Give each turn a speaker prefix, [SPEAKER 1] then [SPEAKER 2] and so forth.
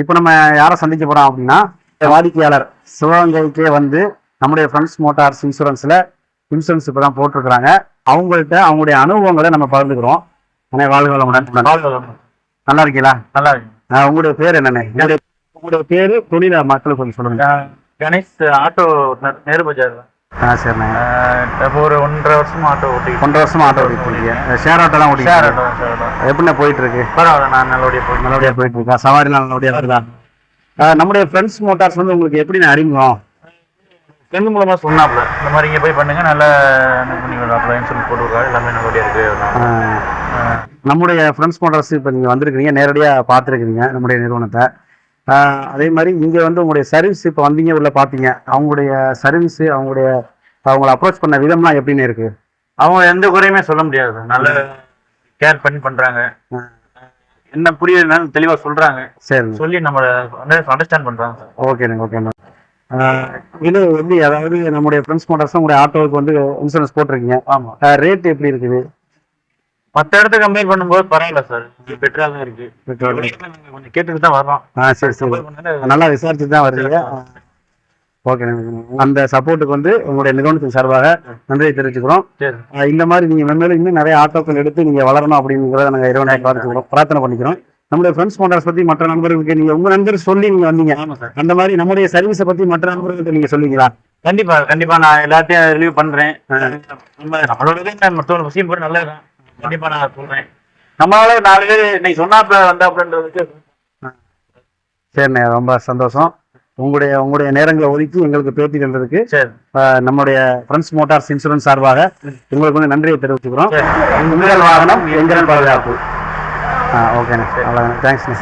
[SPEAKER 1] இப்போ நம்ம யாரை சந்திக்க போறோம் அப்படின்னா வாடிக்கையாளர் சிவகங்கைக்கே வந்து நம்முடைய ஃப்ரெண்ட்ஸ் மோட்டார்ஸ் இன்சூரன்ஸ்ல இன்சூரன்ஸ் இப்போ தான் போட்டிருக்கிறாங்க. அவங்கள்ட்ட அவங்களுடைய அனுபவங்களை நம்ம பகிர்ந்துக்கிறோம். அண்ணே வாழ்க வளமுடன். நல்லா இருக்கீங்களா?
[SPEAKER 2] நல்லா இருக்கு
[SPEAKER 1] உங்களுடைய பேர் என்னண்ணே? உங்களுடைய உங்களுடைய பேரு தொழில மக்களுக்கு கொஞ்சம் சொல்லுங்க.
[SPEAKER 2] கணேஷ் ஆட்டோ நேரு பஜார்
[SPEAKER 1] ஆ சரிண்ணே.
[SPEAKER 2] இப்போ ஒரு ஒன்றரை வருஷமா ஆட்டோ
[SPEAKER 1] ஒன்றரை வருஷமா ஆட்டோ ஓட்டிருக்கீங்க ஷேர் ஆட்டோலாம்
[SPEAKER 2] ஷேர்
[SPEAKER 1] ஓட்டிருக்கீங்க
[SPEAKER 2] ஆட்டோ ஷேர் ஆட்டோ
[SPEAKER 1] எப்படிண்ணே போயிட்டு இருக்கு
[SPEAKER 2] பரவாயில்ல நான் நல்லபடியா போயிட்டு
[SPEAKER 1] நல்லபடியா போயிட்டு இருக்கா? சவாரிலாம் நல்லபடியா இருக்குதா ஆஹ் நம்முடைய ஃப்ரெண்ட்ஸ் மோட்டார்ஸ் வந்து உங்களுக்கு எப்படி அறிமுகம்?
[SPEAKER 2] ஃப்ரெண்டு மூலமா சொன்னாப்ல இந்த மாதிரி இங்க போய் பண்ணுங்க நல்லா பண்ணி விடுறாப்ல இன்சூரன்ஸ் போட்டு விடுறாரு எல்லாமே நல்லபடியா இருக்கு.
[SPEAKER 1] நம்முடைய ஃப்ரெண்ட்ஸ் மோட்டார்ஸ் இப்போ நீங்கள் வந்திருக்கிறீங்க நேரடியாக பார்த்துருக்கிறீங்க நம்முடைய நிறுவனத்தை. அதே மாதிரி இங்கே வந்து உங்களுடைய சர்வீஸ் இப்போ வந்தீங்க உள்ள பார்த்தீங்க அவங்களுடைய சர்வீஸ் அவங்களுடைய அவங்கள அப்ரோச் பண்ண விதம்லாம் எப்படின்னு இருக்கு?
[SPEAKER 2] அவங்க எந்த குறையுமே சொல்ல முடியாது. நல்ல கேர் பண்ணி பண்றாங்க. என்ன புரியலனாலும் தெளிவா சொல்றாங்க.
[SPEAKER 1] சரிங்க.
[SPEAKER 2] சொல்லி நம்ம அண்டர்ஸ்டாண்ட் பண்றாங்க.
[SPEAKER 1] ஓகேண்ணே ஓகேண்ணே இது வந்து அதாவது நம்முடைய ஃப்ரெண்ட்ஸ் மோட்டார்ஸ் உங்களுடைய ஆட்டோவுக்கு வந்து இன்சூரன்ஸ் போட்டிருக்கீங்க.
[SPEAKER 2] ஆமா.
[SPEAKER 1] ரேட் எப்படி இருக்குது?
[SPEAKER 2] மத்த இடத்த கம்பேர் பண்ணும்போது பரவாயில்ல சார் பெட்டரா தான் இருக்கு. கொஞ்சம் கேட்டுட்டு தான் வர்றோம்
[SPEAKER 1] ஆ சரி சரி. நல்லா விசாரிச்சு தான் வர்றீங்க. ஓகே அந்த சப்போர்ட்டுக்கு வந்து உங்களுடைய நிறுவனத்தின் சார்பாக நன்றியை தெரிவிச்சுக்கிறோம். இந்த மாதிரி நீங்க மென்மேலும் இன்னும் நிறைய ஆட்டோக்கள் எடுத்து நீங்க வளரணும் அப்படிங்கிறத நாங்க இறைவனை பிரார்த்திக்கிறோம். பிரார்த்தனை பண்ணிக்கிறோம். நம்முடைய ஃப்ரெண்ட்ஸ் மோட்டார்ஸ் பத்தி மற்ற நண்பர்களுக்கு நீங்க உங்க நண்பர் சொல்லி நீங்க வந்தீங்க. அந்த மாதிரி நம்முடைய சர்வீஸை பத்தி மற்ற நண்பர்களுக்கு நீங்க சொல்லுவீங்களா?
[SPEAKER 2] கண்டிப்பா கண்டிப்பா. நான் எல்லாத்தையும் ரிலீவ் பண்றேன். நம்ம நம்மளோட மற்றவங்க விஷயம் போய் நல்லதுதான். கண்டிப்பா நான் சொல்றேன். நம்மளால நாலு பேர் இன்னைக்கு சொன்னாப்ல வந்தாப்லன்றதுக்கு
[SPEAKER 1] சரிண்ணே ரொம்ப சந்தோஷம். உங்களுடைய உங்களுடைய நேரங்களை ஒதுக்கி எங்களுக்கு பேட்டி தந்ததுக்கு நம்முடைய ஃப்ரெண்ட்ஸ் மோட்டார்ஸ் இன்சூரன்ஸ் சார்பாக உங்களுக்கு வந்து நன்றியை தெரிவிச்சுக்கிறோம். உங்கள் வாகனம் எங்கள் பாதுகாப்பு. ஆ ஓகேண்ணே. அவ்வளோதாண்ணே தேங்க்ஸ்ண்ணே